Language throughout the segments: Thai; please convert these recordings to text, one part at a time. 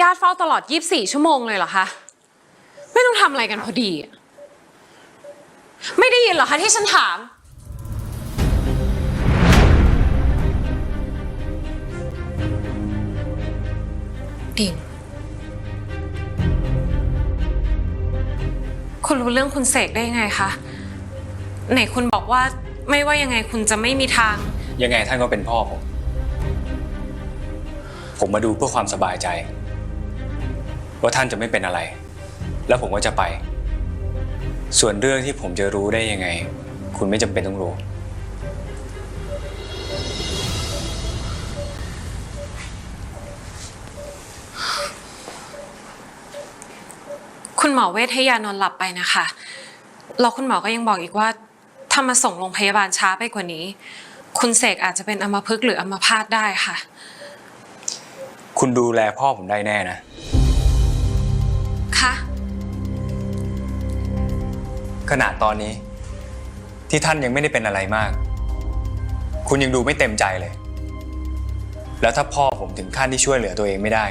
ญาติเฝ้าตลอด 24 ชั่วโมงเลยเหรอคะ ไม่ต้องทำอะไรกันพอดี ไม่ได้ยินเหรอคะที่ฉันถาม ดิ่งคุณรู้เรื่องคุณเสกได้ยังไงคะ ไหนคุณบอกว่าไม่ว่ายังไงคุณจะไม่มีทาง ยังไงท่านก็เป็นพ่อผม ผมมาดูเพื่อความสบายใจ ว่าท่านจะไม่เป็นอะไร แล้วผมก็จะไป ส่วนเรื่องที่ผมจะรู้ได้ยังไง คุณไม่จำเป็นต้องรู้ คุณหมอเวทให้ยานอนหลับไปนะคะแล้วคุณหมอก็ยังบอกอีกว่าถ้ามาส่งโรงพยาบาลช้าไปกว่านี้ คุณเสกอาจจะเป็นอัมพฤกษ์หรืออัมพาตได้ค่ะ คุณดูแลพ่อผมได้แน่นะ คะขนาดตอนนี้ ที่ท่านยังไม่ได้เป็นอะไรมาก คุณยังดูไม่เต็มใจเลย แล้วถ้าพ่อผมถึงขั้นที่ช่วยเหลือตัวเองไม่ได้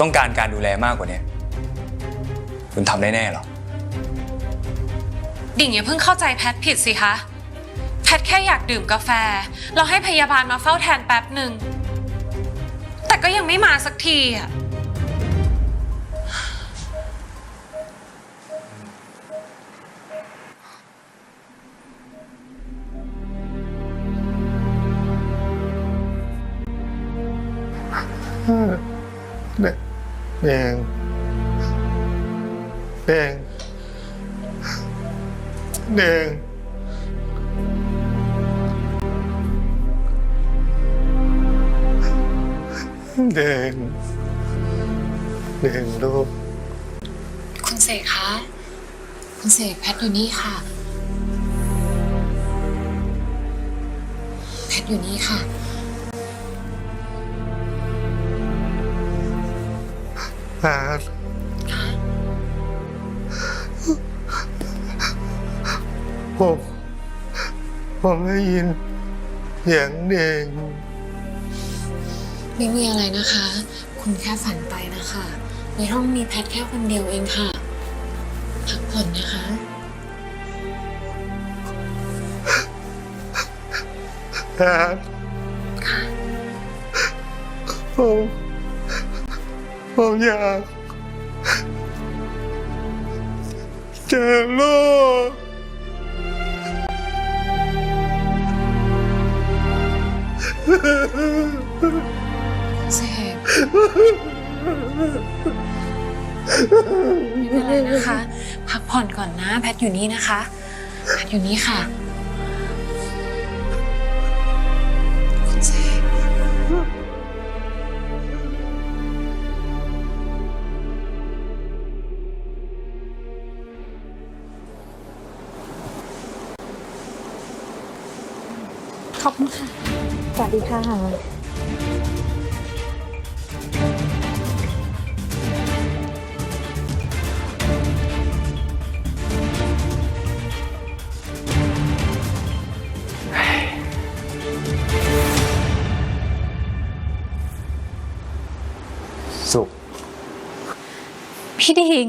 ต้องการการดูแลมากกว่านี้คุณทำได้แน่เหรอ ดิ่งอย่าเพิ่งเข้าใจแพทผิดสิคะ แพทแค่อยากดื่มกาแฟ เราให้พยาบาลมาเฝ้าแทนแป๊บหนึ่ง แต่ก็ยังไม่มาสักทีอะ แดงแดงแดงแดงแดงแดงลูกคุณเสกคะ คุณเสกแพทอยู่นี่ค่ะ แพทอยู่นี่ค่ะ แพทผมผมได้ยินเสียงเด็กไม่มีอะไรนะคะ คุณแค่ฝันไปนะคะ ในห้องมีแพทแค่คนเดียวเองค่ะ พักผ่อนนะคะ แพทค่ะ ผม ผมอยากเจอลูกเสกไม่เป็นไรนะคะ พักผ่อนก่อนนะ แพทอยู่นี่นะคะแพทอยู่นี่ค่ะ คุณเสก ขอบคุณค่ะ สวัสดีค่ะ สุข พี่ดิ่ง